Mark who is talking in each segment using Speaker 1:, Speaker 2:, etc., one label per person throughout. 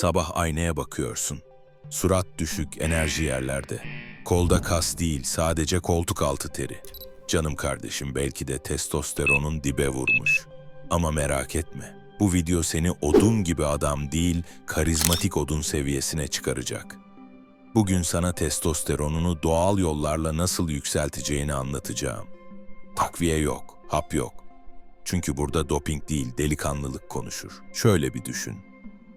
Speaker 1: Sabah aynaya bakıyorsun. Surat düşük, enerji yerlerde. Kolda kas değil, sadece koltuk altı teri. Canım kardeşim belki de testosteronun dibe vurmuş. Ama merak etme. Bu video seni odun gibi adam değil, karizmatik odun seviyesine çıkaracak. Bugün sana testosteronunu doğal yollarla nasıl yükselteceğini anlatacağım. Takviye yok, hap yok. Çünkü burada doping değil, delikanlılık konuşur. Şöyle bir düşün.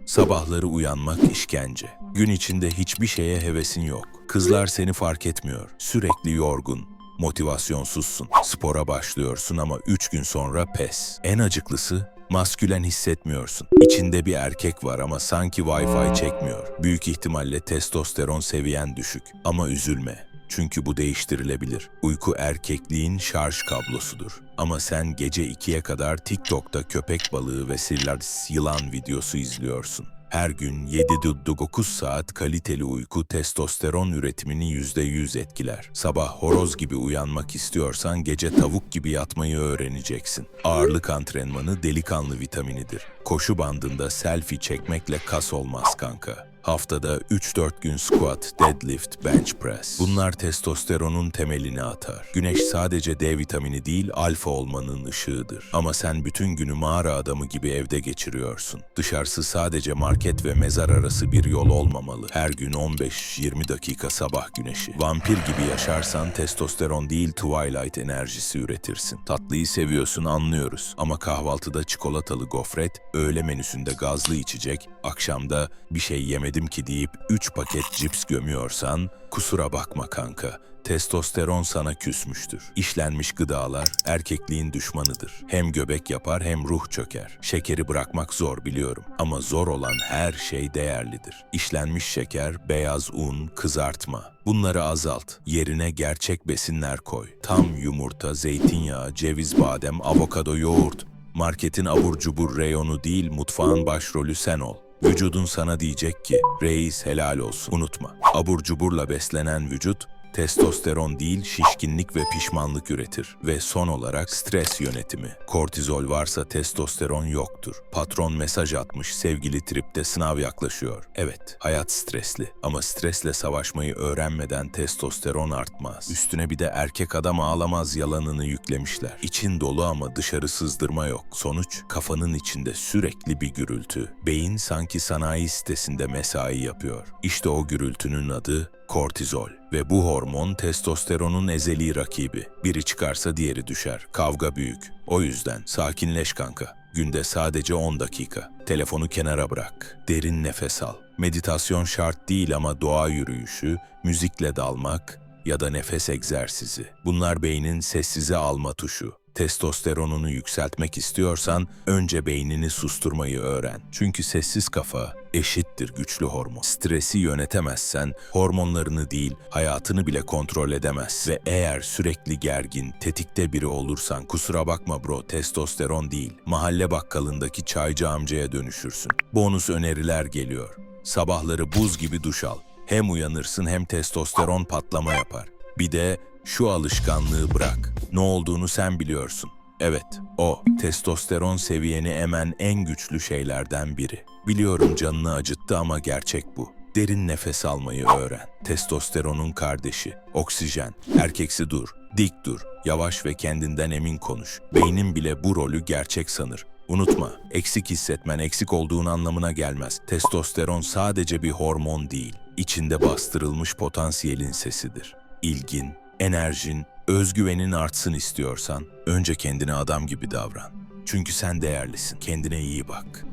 Speaker 1: Sabahları uyanmak işkence. Gün içinde hiçbir şeye hevesin yok. Kızlar seni fark etmiyor. Sürekli yorgun. Motivasyonsuzsun. Spora başlıyorsun ama üç gün sonra pes. En acıklısı maskülen hissetmiyorsun. İçinde bir erkek var ama sanki Wi-Fi çekmiyor. Büyük ihtimalle testosteron seviyen düşük. Ama üzülme. Çünkü bu değiştirilebilir. Uyku erkekliğin şarj kablosudur. Ama sen gece 2'ye kadar TikTok'ta köpek balığı ve sirlas yılan videosu izliyorsun. Her gün 7-9 saat kaliteli uyku testosteron üretimini %100 etkiler. Sabah horoz gibi uyanmak istiyorsan gece tavuk gibi yatmayı öğreneceksin. Ağırlık antrenmanı delikanlı vitaminidir. Koşu bandında selfie çekmekle kas olmaz kanka. Haftada 3-4 gün squat, deadlift, bench press. Bunlar testosteronun temelini atar. Güneş sadece D vitamini değil, alfa olmanın ışığıdır. Ama sen bütün günü mağara adamı gibi evde geçiriyorsun. Dışarısı sadece market ve mezar arası bir yol olmamalı. Her gün 15-20 dakika sabah güneşi. Vampir gibi yaşarsan testosteron değil, twilight enerjisi üretirsin. Tatlıyı seviyorsun anlıyoruz. Ama kahvaltıda çikolatalı gofret, öğle menüsünde gazlı içecek, akşamda bir şey yemedim ki deyip 3 paket cips gömüyorsan kusura bakma kanka. Testosteron sana küsmüştür. İşlenmiş gıdalar erkekliğin düşmanıdır. Hem göbek yapar hem ruh çöker. Şekeri bırakmak zor biliyorum ama zor olan her şey değerlidir. İşlenmiş şeker, beyaz un, kızartma. Bunları azalt. Yerine gerçek besinler koy. Tam yumurta, zeytinyağı, ceviz, badem, avokado, yoğurt. Marketin abur cubur reyonu değil, mutfağın başrolü sen ol. Vücudun sana diyecek ki, reis helal olsun. Unutma, abur cuburla beslenen vücut, testosteron değil şişkinlik ve pişmanlık üretir. Ve son olarak stres yönetimi. Kortizol varsa testosteron yoktur. Patron mesaj atmış, sevgili tripte sınav yaklaşıyor. Evet, hayat stresli ama stresle savaşmayı öğrenmeden testosteron artmaz. Üstüne bir de erkek adam ağlamaz yalanını yüklemişler. İçin dolu ama dışarı sızdırma yok. Sonuç kafanın içinde sürekli bir gürültü. Beyin sanki sanayi sitesinde mesai yapıyor. İşte o gürültünün adı kortizol ve bu hormon testosteronun ezeli rakibi. Biri çıkarsa diğeri düşer. Kavga büyük. O yüzden sakinleş kanka. Günde sadece 10 dakika. Telefonu kenara bırak. Derin nefes al. Meditasyon şart değil ama doğa yürüyüşü, müzikle dalmak ya da nefes egzersizi. Bunlar beynin sessize alma tuşu. Testosteronunu yükseltmek istiyorsan önce beynini susturmayı öğren. Çünkü sessiz kafa eşittir güçlü hormon. Stresi yönetemezsen hormonlarını değil hayatını bile kontrol edemez. Ve eğer sürekli gergin, tetikte biri olursan kusura bakma bro testosteron değil mahalle bakkalındaki çaycı amcaya dönüşürsün. Bonus öneriler geliyor. Sabahları buz gibi duş al. Hem uyanırsın hem testosteron patlama yapar. Bir de şu alışkanlığı bırak. Ne olduğunu sen biliyorsun. Evet, o testosteron seviyeni emen en güçlü şeylerden biri. Biliyorum canını acıttı ama gerçek bu. Derin nefes almayı öğren. Testosteronun kardeşi, oksijen. Erkeksi dur, dik dur, yavaş ve kendinden emin konuş. Beynin bile bu rolü gerçek sanır. Unutma, eksik hissetmen eksik olduğun anlamına gelmez. Testosteron sadece bir hormon değil, içinde bastırılmış potansiyelin sesidir. İlgin, enerjin, özgüvenin artsın istiyorsan önce kendine adam gibi davran. Çünkü sen değerlisin. Kendine iyi bak.